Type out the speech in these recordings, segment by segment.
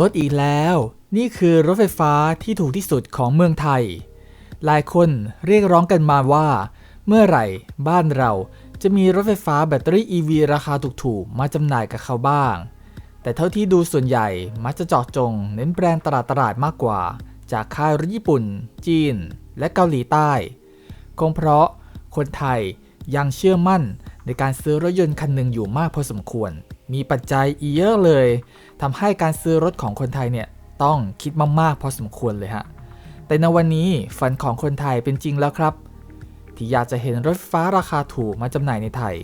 รถอีกแล้ว นี่คือรถไฟฟ้าที่ถูกที่สุดของเมืองไทย หลายคนเรียกร้องกันมาว่า เมื่อไหร่บ้านเราจะมีรถไฟฟ้าแบตเตอรี่ EV ราคาถูกๆ มาจำหน่ายกับเขาบ้าง แต่เท่าที่ดูส่วนใหญ่มักจะเจาะจง เน้นแบรนด์ตลาดตลาดมากกว่า จากค่ายรถญี่ปุ่น จีน และเกาหลีใต้ คงเพราะคนไทยยังเชื่อมั่น ในการซื้อรถยนต์คันหนึ่งอยู่มากพอสมควร มีปัจจัยอีเยอะเลยทำให้การซื้อรถของคนไทยเนี่ยต้องคิดมากๆพอสมควรเลยฮะ แต่ในวันนี้ฝันของคนไทยเป็นจริงแล้วครับ ที่อยากจะเห็นรถไฟฟ้าราคาถูกมาจำหน่ายในไทย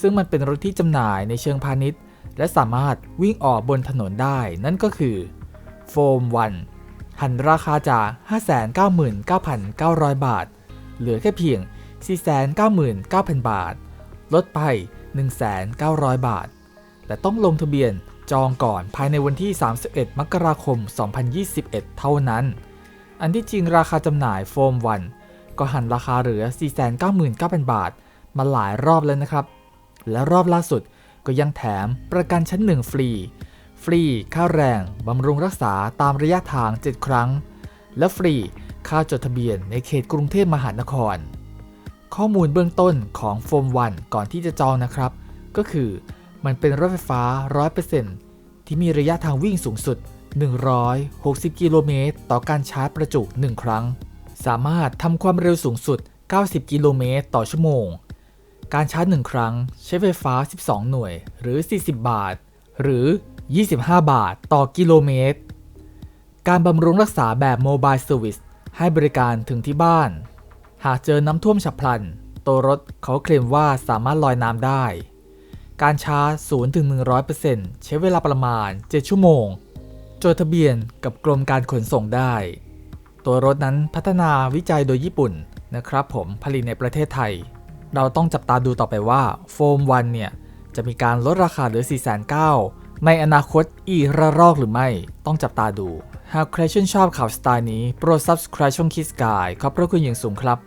ซึ่งมันเป็นรถที่จำหน่ายในเชิงพาณิชย์ และสามารถวิ่งออกบนถนนได้นั่นก็คือโฟมวันหันราคาจาก 599,900 บาท เหลือแค่เพียง 499,000 บาท ลดไป 1,900 บาทแต่ต้องลงทะเบียนจองก่อนภายในวันที่ 31 มกราคม 2021 เท่านั้น อันที่จริงราคาจำหน่ายโฟมวัน ก็หันราคาเหลือ 499,000 บาท มาหลายรอบแล้วนะครับ และรอบล่าสุดก็ยังแถมประกันชั้นหนึ่งฟรี ฟรีค่าแรง บำรุงรักษาตามระยะทาง 7 ครั้ง และฟรีค่าจดทะเบียนในเขตกรุงเทพมหานคร ข้อมูลเบื้องต้นของโฟมวันก่อนที่จะจองนะครับ ก็คือมันเป็นรถไฟฟ้า 100%ที่มีระยะทางวิ่งสูงสุด 160 กิโลเมตรต่อการชาร์จประจุ 1 ครั้ง สามารถทำความเร็วสูงสุด 90 กิโลเมตรต่อชั่วโมง การชาร์จ 1 ครั้ง ใช้ไฟฟ้า 12 หน่วย หรือ 40 บาท หรือ 25 บาทต่อกิโลเมตร การบำรุงรักษาแบบโมบายเซอร์วิสให้บริการถึงที่บ้าน หากเจอน้ำท่วมฉับพลัน ตัวรถเขาเคลมว่าสามารถลอยน้ำได้ การชาร์จ0ถึง100%ใช้เวลาประมาณ 7 ชั่วโมง จดทะเบียนกับกรมการขนส่งได้ ตัวรถนั้นพัฒนาวิจัยโดยญี่ปุ่นนะครับผมผลิตในประเทศไทย เราต้องจับตาดูต่อไปว่าโฟมวันเนี่ย จะมีการลดราคาเหลือ 4,900ในอนาคตอีกระรอกหรือไม่ต้องจับตาดู หากใครชื่นชอบข่าวสไตล์นี้ โปรด subscribe ช่องคิสกายขอบพระคุณอย่างสูงครับ